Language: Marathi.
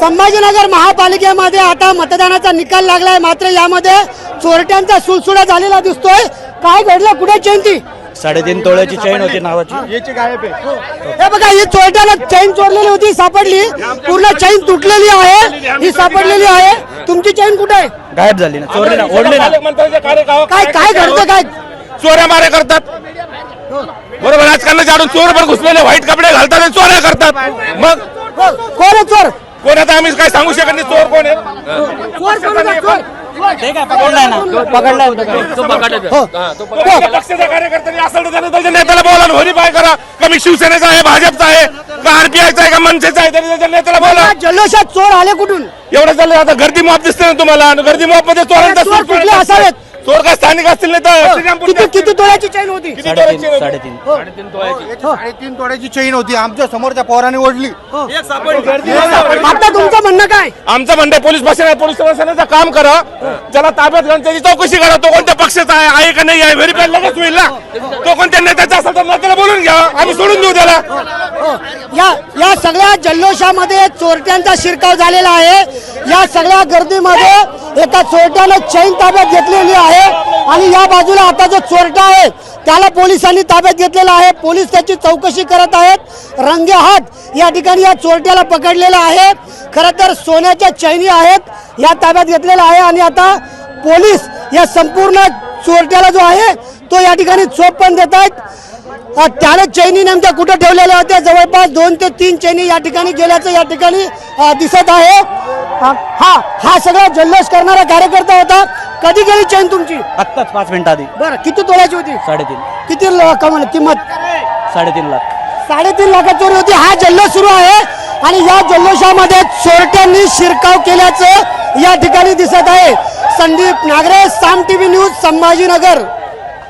संभाजीनगर महापालिकेमध्ये आता मतदानाचा निकाल लागलाय. मात्र यामध्ये चोरट्यांचा सुलसुडा झालेला दिसतोय. काय घडलं? कुठे जयंती? साडेतीन तोळ्याची चैन होती नावाची. हे. बघा ही चोरट्याला चैन चोरलेली होती सापडली. पूर्ण चैन तुटलेली आहे. ही सापडलेली आहे. तुमची चैन कुठे आहे? गायब झाली ना. चोरली ना ओढली ना. काय काय घडतं? काय चोऱ्या मारे करतात. बरोबर राजकारणाच्या आडून चोर पण घुसलेले व्हाईट कपडे घालतात आणि चोऱ्या करतात. मग हो, कोण आहे चोर? कोण आता? आम्ही काय सांगू शकत नाही. चोर कोण आहे? चोर कोण आहे? पकडलाय ना? पकडलाय हो. तो कोणत्या पक्षाचा कार्यकर्ता असेल तर त्याने त्याच्या नेत्याला बोला व्हेरीफाय करा. का मी शिवसेनेचा आहे भाजपचा आहे का आरपीआयचा आहे का मनसेचा आहे तरी त्याच्या नेत्याला बोला. जल्लोषात चोर आले कुठून? एवढं चाललं आता गर्दी माप दिसते ना तुम्हाला? आणि गर्दी मापमध्ये चोरांचा. असावेत? चोर काय स्थानिक असतील नाही तर किती तोळ्याची चैन होती? किती साडेतीन तोळ्याची साडेतीन. साडेतीन तोड्याची चैन होती. आमच्या समोरच्या पोराने ओढली. आता तुमचं म्हणणं काय? आमचं म्हणणं पोलीस प्रशासन पोलीस प्रशासनाचं काम करा. ज्याला ताब्यात घेऊन त्याची चौकशी करा. तो कोणत्या पक्षाचा आहे आहे का नाही आहे व्हेरीफाय लगेच होईल ना. तो कोणत्या नेत्याचा असेल तर नेत्याला बोलून घ्या. आम्ही सोडून देऊ त्याला. हो. या या सगळ्या जल्लोषामध्ये चोरट्यांचा शिरकाव झालेला आहे. या सगळ्या गर्दीमध्ये एका चोरट्यानं चैन ताब्यात घेतलेली आहे. आणि या बाजूला आता जो चोरटा आहे त्याला पोलिसांनी ताब्यात घेतलेला आहे. पोलीस त्याची चौकशी करत आहेत. रंगे हात या ठिकाणी या चोरट्याला पकडलेला आहे. खरं तर सोन्याच्या चैनी आहेत या ताब्यात घेतलेला आहे. आणि आता पोलीस या संपूर्ण चोरट्याला जो आहे तो या ठिकाणी चोप पण देत आहेत. त्याने चैनी नेमक्या कुठे ठेवलेल्या होत्या जवळपास दोन ते तीन चैनी या ठिकाणी गेल्याचं या ठिकाणी दिसत आहे. हा हा सगळा जल्लोष करणारा कार्यकर्ता होता. कधी गेली चैन तुमची? आत्ताच पाच मिनिटं आधी. बरं किती तोळ्याची होती? साडेतीन. किती कमाल किंमत? साडेतीन लाख. साडेतीन लाखात चोरी होती. हा जल्लोष सुरू आहे. आणि या जल्लोषामध्ये चोरट्यांनी शिरकाव केल्याचं या ठिकाणी दिसत आहे. Sandeep Nagare Saam TV news Sambhajinagar.